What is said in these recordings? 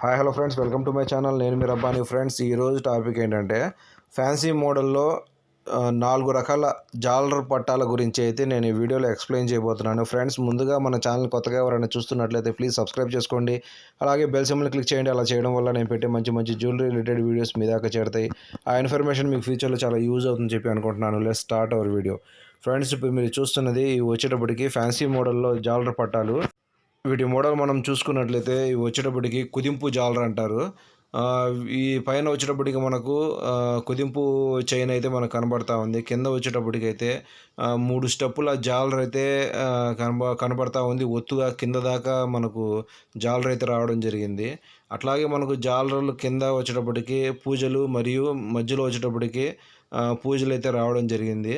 Hi hello friends welcome to my channel నేను మీ Rabbani friends ఈరోజు టాపిక్ ఏంటంటే ఫ్యాన్సీ మోడల్లో నాలుగు రకాల జాలర్ పట్టాల గురించి అయితే నేను ఈ వీడియోలో ఎక్స్ప్లెయిన్ చేయబోతున్నాను. ఫ్రెండ్స్ ముందుగా మన ఛానల్ కొత్తగా ఎవరైనా చూస్తున్నట్లయితే ప్లీజ్ సబ్స్క్రైబ్ చేసుకోండి. అలాగే బెల్ సింబల్ క్లిక్ చేయండి. అలా చేయడం వల్ల నేను పెట్టే మంచి మంచి జ్యువెలరీ రిలేటెడ్ వీడియోస్ మీ దాకా చేరుతాయి. ఆ ఇన్ఫర్మేషన్ మీకు ఫ్యూచర్లో చాలా యూజ్ అవుతుందని చెప్పి అనుకుంటున్నాను. Let's start our video friends ఇప్పుడు మీరు చూస్తున్నది వచ్చేటప్పటికి ఫ్యాన్సీ మోడల్లో జాలర్ పట్టాలు. వీటి మోడల్ మనం చూసుకున్నట్లయితే ఇవి వచ్చేటప్పటికి కుదింపు జాలర్ అంటారు. ఈ పైన వచ్చేటప్పటికి మనకు కుదింపు చైన్ అయితే మనకు కనబడతా ఉంది. కింద వచ్చేటప్పటికి అయితే మూడు స్టెప్పుల జాలర్ అయితే కనబ కనబడతా ఉంది. ఒత్తుగా కింద దాకా మనకు జాలర్ అయితే రావడం జరిగింది. అట్లాగే మనకు జాలర్లు కింద వచ్చేటప్పటికి పూజలు మరియు మధ్యలో వచ్చేటప్పటికి పూజలు అయితే రావడం జరిగింది.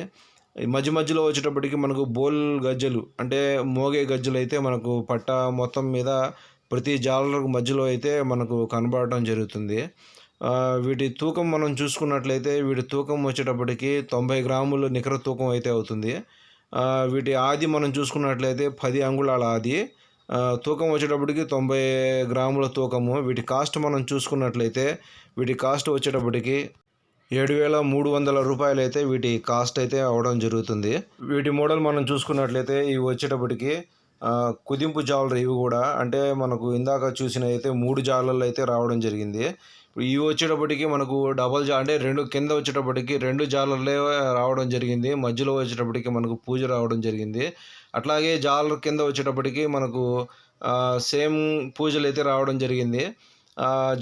మధ్య మధ్యలో వచ్చేటప్పటికి మనకు బోల్ గజ్జలు అంటే మోగే గజ్జలు అయితే మనకు పట్ట మొత్తం మీద ప్రతి జాలర్ మధ్యలో అయితే మనకు కనబడటం జరుగుతుంది. వీటి తూకం మనం చూసుకున్నట్లయితే వీటి తూకం వచ్చేటప్పటికి తొంభై గ్రాములు నికర తూకం అయితే అవుతుంది. వీటి ఆది మనం చూసుకున్నట్లయితే పది అంగుళాల ఆది. తూకం వచ్చేటప్పటికి తొంభై గ్రాముల తూకము. వీటి కాస్ట్ మనం చూసుకున్నట్లయితే వీటి కాస్ట్ వచ్చేటప్పటికి ఏడు వేల మూడు వందల రూపాయలు అయితే వీటి కాస్ట్ అయితే అవడం జరుగుతుంది. వీటి మోడల్ మనం చూసుకున్నట్లయితే ఇవి వచ్చేటప్పటికి కుదింపు జాలర్ ఇవి కూడా అంటే మనకు ఇందాక చూసిన అయితే మూడు జాలర్లు అయితే రావడం జరిగింది. ఇవి వచ్చేటప్పటికి మనకు డబల్ జా అంటే రెండు కింద వచ్చేటప్పటికి రెండు జాలర్లే రావడం జరిగింది. మధ్యలో వచ్చేటప్పటికి మనకు పూజ రావడం జరిగింది. అట్లాగే జాలర్ కింద వచ్చేటప్పటికి మనకు సేమ్ పూజలు అయితే రావడం జరిగింది.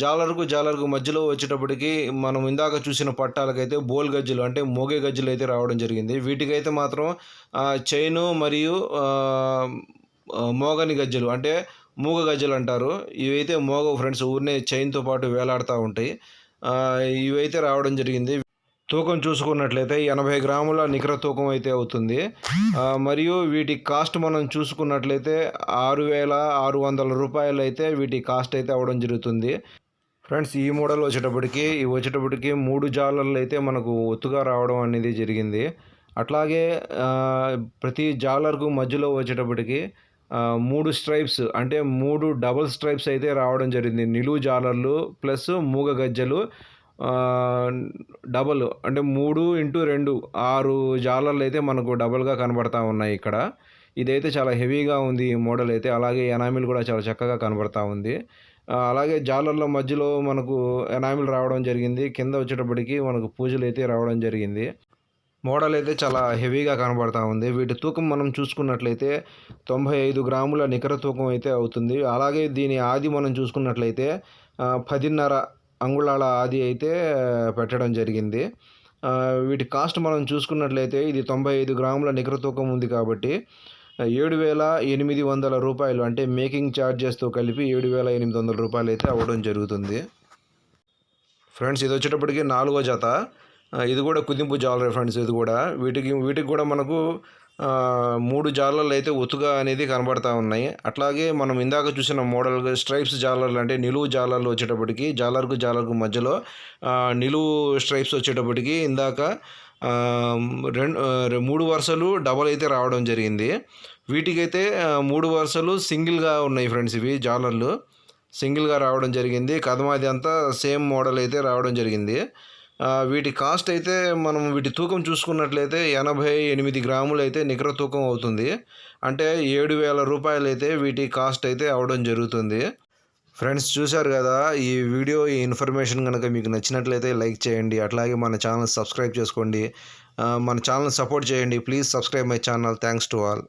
జాలర్కు జాలర్కు మధ్యలో వచ్చేటప్పటికి మనం ఇందాక చూసిన పట్టాలకైతే బోల్ గజ్జలు అంటే మోగే గజ్జలు అయితే రావడం జరిగింది. వీటికైతే మాత్రం చైను మరియు మోగని గజ్జలు అంటే మూగ గజ్జలు అంటారు. ఇవైతే మోగ ఫ్రెండ్స్ ఊరినే చైన్తో పాటు వేలాడుతూ ఉంటాయి. ఇవైతే రావడం జరిగింది. తూకం చూసుకున్నట్లయితే ఎనభై గ్రాముల నికర తూకం అయితే అవుతుంది. మరియు వీటి కాస్ట్ మనం చూసుకున్నట్లయితే ఆరు వేల ఆరు వందల రూపాయలు అయితే వీటి కాస్ట్ అయితే అవ్వడం జరుగుతుంది. ఫ్రెండ్స్ ఈ మోడల్ వచ్చేటప్పటికి ఇవి వచ్చేటప్పటికి మూడు జాలర్లు అయితే మనకు ఒత్తుగా రావడం అనేది జరిగింది. అట్లాగే ప్రతి జాలర్కు మధ్యలో వచ్చేటప్పటికి మూడు స్ట్రైప్స్ అంటే మూడు డబుల్ స్ట్రైప్స్ అయితే రావడం జరిగింది. నిలువు జాలర్లు ప్లస్ మూగ గజ్జలు. డబల్ అంటే మూడు ఇంటూ రెండు ఆరు జాలర్లు అయితే మనకు డబల్గా కనబడతా ఉన్నాయి ఇక్కడ. ఇదైతే చాలా హెవీగా ఉంది ఈ మోడల్ అయితే. అలాగే ఎనామిల్ కూడా చాలా చక్కగా కనబడతా ఉంది. అలాగే జాలర్ల మధ్యలో మనకు ఎనామిల్ రావడం జరిగింది. కింద వచ్చేటప్పటికి మనకు పూజలు అయితే రావడం జరిగింది. మోడల్ అయితే చాలా హెవీగా కనబడతా ఉంది. వీటి తూకం మనం చూసుకున్నట్లయితే తొంభై ఐదు గ్రాముల నికర తూకం అయితే అవుతుంది. అలాగే దీని ఆది మనం చూసుకున్నట్లయితే పదిన్నర అంగుళాల ఆది అయితే పెట్టడం జరిగింది. వీటి కాస్ట్ మనం చూసుకున్నట్లయితే ఇది తొంభై ఐదు గ్రాముల నికర తూకం ఉంది కాబట్టి ఏడు వేల ఎనిమిది వందల రూపాయలు అంటే మేకింగ్ ఛార్జెస్తో కలిపి ఏడు వేల ఎనిమిది వందల రూపాయలు అయితే అవ్వడం జరుగుతుంది. ఫ్రెండ్స్ ఇది వచ్చేటప్పటికి నాలుగో జత. ఇది కూడా కుదింపు జాలర్ ఫ్రెండ్స్ ఇది కూడా. వీటికి వీటికి కూడా మనకు మూడు జాలర్లు అయితే ఒత్తుగా అనేది కనబడతా ఉన్నాయి. అట్లాగే మనం ఇందాక చూసిన మోడల్ స్ట్రైప్స్ జాలర్లు అంటే నిలువు జాలర్లు వచ్చేటప్పటికి జాలర్కు జాలర్కు మధ్యలో నిలువు స్ట్రైప్స్ వచ్చేటప్పటికి ఇందాక రెండు మూడు వరుసలు డబల్ అయితే రావడం జరిగింది. వీటికైతే మూడు వరుసలు సింగిల్గా ఉన్నాయి ఫ్రెండ్స్ ఇవి జాలర్లు. సింగిల్గా రావడం జరిగింది. కథమాది అంతా సేమ్ మోడల్ అయితే రావడం జరిగింది. వీటి కాస్ట్ అయితే మనం వీటి తూకం చూసుకున్నట్లయితే ఎనభై ఎనిమిది గ్రాములు అయితే నికర తూకం అవుతుంది. అంటే ఏడు వేల రూపాయలు అయితే వీటి కాస్ట్ అయితే అవడం జరుగుతుంది. ఫ్రెండ్స్ చూశారు కదా ఈ వీడియో ఈ ఇన్ఫర్మేషన్ కనుక మీకు నచ్చినట్లయితే లైక్ చేయండి. అట్లాగే మన ఛానల్ సబ్స్క్రైబ్ చేసుకోండి. మన ఛానల్ సపోర్ట్ చేయండి. Please subscribe my channel. Thanks to all.